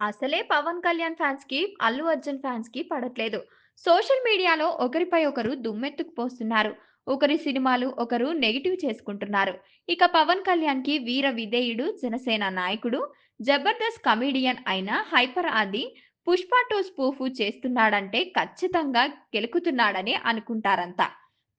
అసలే పవన్ కళ్యాణ్ ఫ్యాన్స్కి అల్లు అర్జున్ ఫ్యాన్స్కి పడట్లేదు. సోషల్ మీడియాలో ఒకరిపై ఒకరు దుమ్మెత్తుకు పోస్తున్నారు. ఒకరి సినిమాలు ఒకరు నెగిటివ్ చేసుకుంటున్నారు. ఇక పవన్ కళ్యాణ్కి వీర విధేయుడు జనసేన నాయకుడు జబర్దస్త్ కమీడియన్ అయిన హైపర్ ఆది పుష్ప టూ స్పూఫ్ చేస్తున్నాడంటే ఖచ్చితంగా గెలుకుతున్నాడని అనుకుంటారంతా.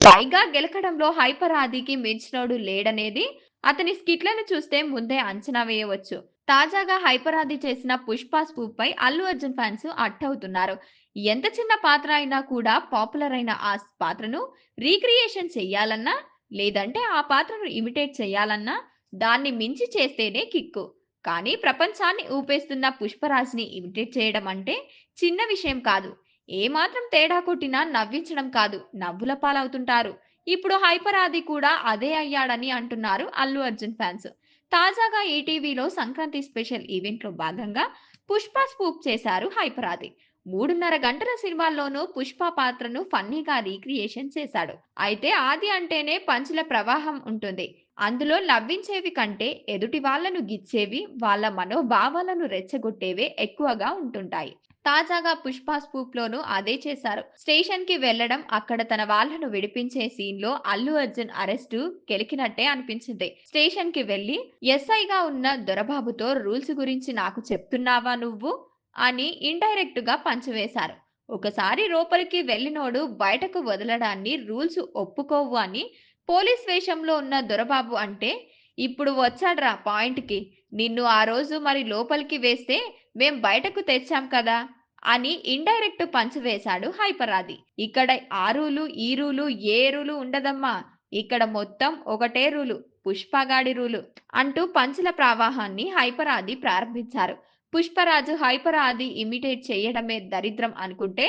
పైగా గెలకడంలో హైపర్ ఆదికి మించినోడు లేడనేది అతని స్కిట్లను చూస్తే ముందే అంచనా వేయవచ్చు. తాజాగా హైపర్ ఆది చేసిన పుష్ప స్పూప్ పై అల్లు అర్జున్ ఫ్యాన్స్ అట్టవుతున్నారు. ఎంత చిన్న పాత్ర అయినా కూడా పాపులర్ అయిన ఆ పాత్రను రీక్రియేషన్ చెయ్యాలన్నా లేదంటే ఆ పాత్రను ఇమిటేట్ చేయాలన్నా దాన్ని మించి చేస్తేనే కిక్కు. కానీ ప్రపంచాన్ని ఊపేస్తున్న పుష్పరాజ్ని ఇమిటేట్ చేయడం అంటే చిన్న విషయం కాదు. ఏమాత్రం తేడా కొట్టినా నవ్వించడం కాదు. నవ్వుల పాలవుతుంటారు. ఇప్పుడు హైపర్ ఆది కూడా అదే అయ్యాడని అంటున్నారు అల్లు అర్జున్ ఫ్యాన్స్. తాజాగా ఈటీవీలో సంక్రాంతి స్పెషల్ ఈవెంట్లో భాగంగా పుష్ప స్పూప్ చేశారు హైపర్ ఆది. మూడున్నర గంటల సినిమాల్లోనూ పుష్ప పాత్రను ఫన్నీగా రీక్రియేషన్ చేశాడు. అయితే ఆది అంటేనే పంచుల ప్రవాహం ఉంటుంది. అందులో నవ్వించేవి కంటే ఎదుటి వాళ్ళను గిచ్చేవి వాళ్ళ మనోభావాలను రెచ్చగొట్టేవే ఎక్కువగా ఉంటుంటాయి. తాజాగా పుష్ప స్పూప్ లోను అదే చేశారు. స్టేషన్కి వెళ్ళడం అక్కడ తన వాళ్ళను విడిపించే సీన్లో అల్లు అర్జున్ అరెస్టు కెలికినట్టే అనిపించింది. స్టేషన్కి వెళ్ళి ఎస్ఐగా ఉన్న దొరబాబుతో రూల్స్ గురించి నాకు చెప్తున్నావా నువ్వు? అని ఇండైరెక్ట్గా పంచివేశారు. ఒకసారి లోపలికి వెళ్ళినోడు బయటకు వదలడాన్ని రూల్స్ ఒప్పుకోవు అని పోలీస్ వేషంలో ఉన్న దొరబాబు అంటే ఇప్పుడు వచ్చాడ్రా పాయింట్కి. నిన్ను ఆ రోజు మరి లోపలికి వేస్తే మేం బయటకు తెచ్చాం కదా అని ఇండైరెక్ట్ పంచివేశాడు హైపరాది. ఇక్కడ ఆ రూలు ఈ రూలు ఏ రూలు ఉండదమ్మా. ఇక్కడ మొత్తం ఒకటే రూలు పుష్పగాడి రూలు అంటూ పంచుల ప్రవాహాన్ని హైపరాది ప్రారంభించారు. పుష్పరాజు హైపర్ ఆది ఇమిటేట్ చేయడమే దరిద్రం అనుకుంటే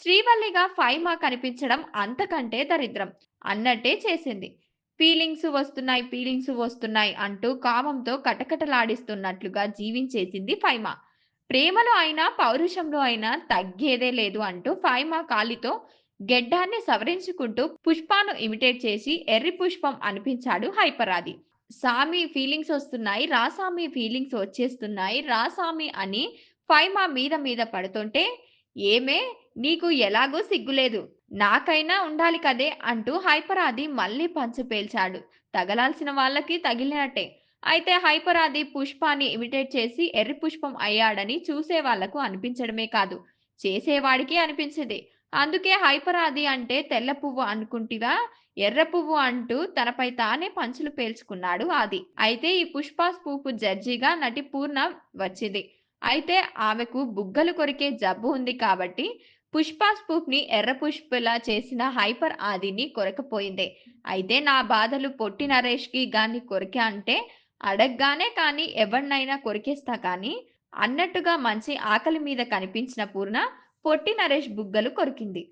శ్రీవల్లిగా ఫైమా కనిపించడం అంతకంటే దరిద్రం అన్నట్టే చేసింది. ఫీలింగ్స్ వస్తున్నాయి ఫీలింగ్స్ వస్తున్నాయి అంటూ కామంతో కటకటలాడిస్తున్నట్లుగా జీవించేసింది ఫైమా. ప్రేమలో అయినా పౌరుషంలో అయినా తగ్గేదే లేదు అంటూ ఫైమా కాలితో గెడ్డాన్ని సవరించుకుంటూ పుష్పాను ఇమిటేట్ చేసి ఎర్రి పుష్పం అనిపించాడు హైపరాది. సామి ఫీలింగ్స్ వస్తున్నాయి రాసామి ఫీలింగ్స్ వచ్చేస్తున్నాయి రాసామి అని ఫైమా మీద మీద పడుతుంటే ఏమే నీకు ఎలాగో సిగ్గులేదు నాకైనా ఉండాలి కదే అంటూ హైపరాది మళ్ళీ పంచు పేల్చాడు. తగలాల్సిన వాళ్ళకి తగిలినట్టే. అయితే హైపరాది పుష్పాన్ని ఇమిటేట్ చేసి ఎర్రి పుష్పం అయ్యాడని చూసే వాళ్ళకు అనిపించడమే కాదు చేసేవాడికి అనిపించింది. అందుకే హైపరాది అంటే తెల్ల పువ్వు అనుకుంటివా ఎర్ర పువ్వు అంటూ తనపై తానే పంచులు పేల్చుకున్నాడు ఆది. అయితే ఈ పుష్ప స్పూపు జడ్జిగా నటి పూర్ణ వచ్చింది. అయితే ఆమెకు బుగ్గలు కొరికే జబ్బు ఉంది కాబట్టి పుష్ప స్పూప్ ఎర్ర పుష్పలా చేసిన హైపర్ ఆదిని కొరకపోయింది. అయితే నా బాధలు పొట్టి నరేష్కి గాని కొరికే అంటే అడగ్గానే కానీ ఎవరినైనా కొరికేస్తా కానీ అన్నట్టుగా మంచి ఆకలి మీద కనిపించిన పూర్ణ పొట్టి నరేష్ బుగ్గలు కొరికింది.